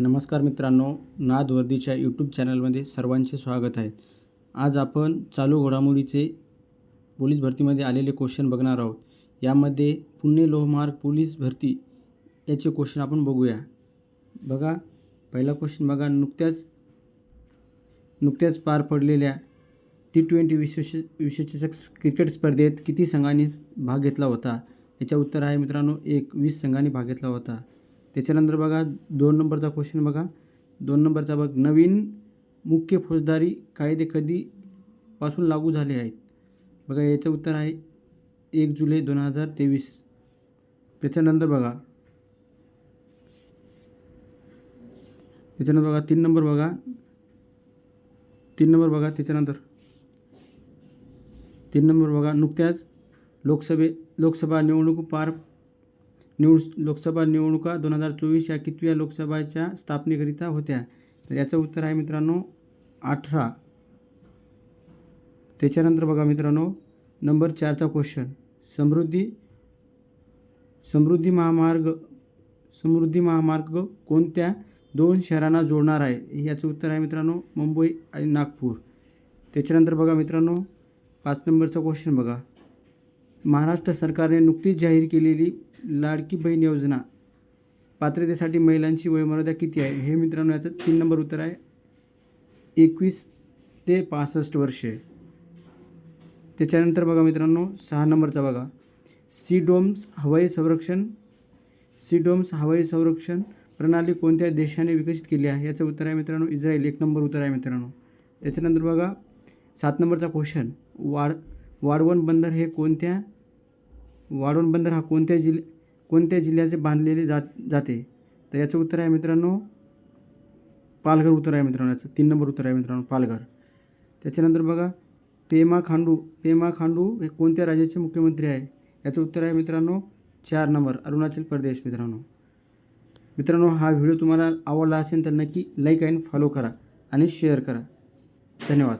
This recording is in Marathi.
नमस्कार मित्रांनो नाद वर्दीच्या यूट्यूब चॅनलमध्ये सर्वांचे स्वागत आहे. आज आपण चालू घडामोडीचे पोलीस भरतीमध्ये आलेले क्वेश्चन बघणार आहोत. यामध्ये पुणे लोहमार्ग पोलीस भरती याचे क्वेश्चन आपण बघूया. बघा पहिला क्वेश्चन बघा. नुकत्याच नुकत्याच पार पडलेल्या टी ट्वेंटी विश्वश विश्वचषक क्रिकेट स्पर्धेत किती संघांनी भाग घेतला होता? याचं उत्तर आहे मित्रांनो एक वीस संघांनी भाग घेतला होता. त्याच्यानंतर बघा दोन नंबरचा क्वेश्चन बघा. दोन नंबरचा बघ नवीन मुख्य फौजदारी कायदे कधीपासून लागू झाले आहेत? बघा याचं उत्तर आहे एक जुलै दोन हजार तेवीस. त्याच्यानंतर बघा. त्याच्यानंतर बघा तीन नंबर बघा. तीन नंबर बघा त्याच्यानंतर. तीन नंबर बघा नुकत्याच लोकसभे लोकसभा निवडणूक पार निवड लोकसभा निवडणुका दोन हजार चोवीस या कितव्या लोकसभाच्या स्थापनेकरिता होत्या. तर याचं उत्तर आहे मित्रांनो अठरा. त्याच्यानंतर बघा मित्रांनो नंबर चारचा क्वेश्चन समृद्धी समृद्धी महामार्ग समृद्धी महामार्ग कोणत्या दोन शहरांना जोडणार आहे? याचं उत्तर आहे मित्रांनो मुंबई आणि नागपूर. त्याच्यानंतर बघा मित्रांनो पाच नंबरचा क्वेश्चन बघा. महाराष्ट्र सरकारने नुकतीच जाहीर केलेली लाडकी बहीण योजना. पात्रतेसाठी महिलांची वयोमर्यादा किती आहे? हे मित्रांनो याचं तीन नंबर उत्तर आहे. एकवीस ते पासष्ट वर्षे. त्याच्यानंतर बघा मित्रांनो सहा नंबरचा बघा. सीडोम्स हवाई संरक्षण सीडोम्स हवाई संरक्षण प्रणाली कोणत्या देशाने विकसित केली आहे? याचं उत्तर आहे मित्रांनो इस्रायल. एक नंबर उत्तर आहे मित्रांनो. त्याच्यानंतर बघा सात नंबरचा क्वेश्चन वाढ वाढवण बंदर हे कोणत्या वाढवण बंदर हा कोणत्या जिल्ह कोणत्या जिल्ह्याचे बांधलेले जात जाते? तर याचं उत्तर आहे मित्रांनो पालघर उत्तर आहे मित्रांनो याचं तीन नंबर उत्तर आहे मित्रांनो पालघर. त्याच्यानंतर बघा पेमा खांडू पेमा खांडू हे कोणत्या राज्याचे मुख्यमंत्री आहे? याचं उत्तर आहे मित्रांनो चार नंबर अरुणाचल प्रदेश मित्रांनो. मित्रांनो हा व्हिडिओ तुम्हाला आवडला असेल तर नक्की लाईक अँड फॉलो करा आणि शेअर करा. धन्यवाद.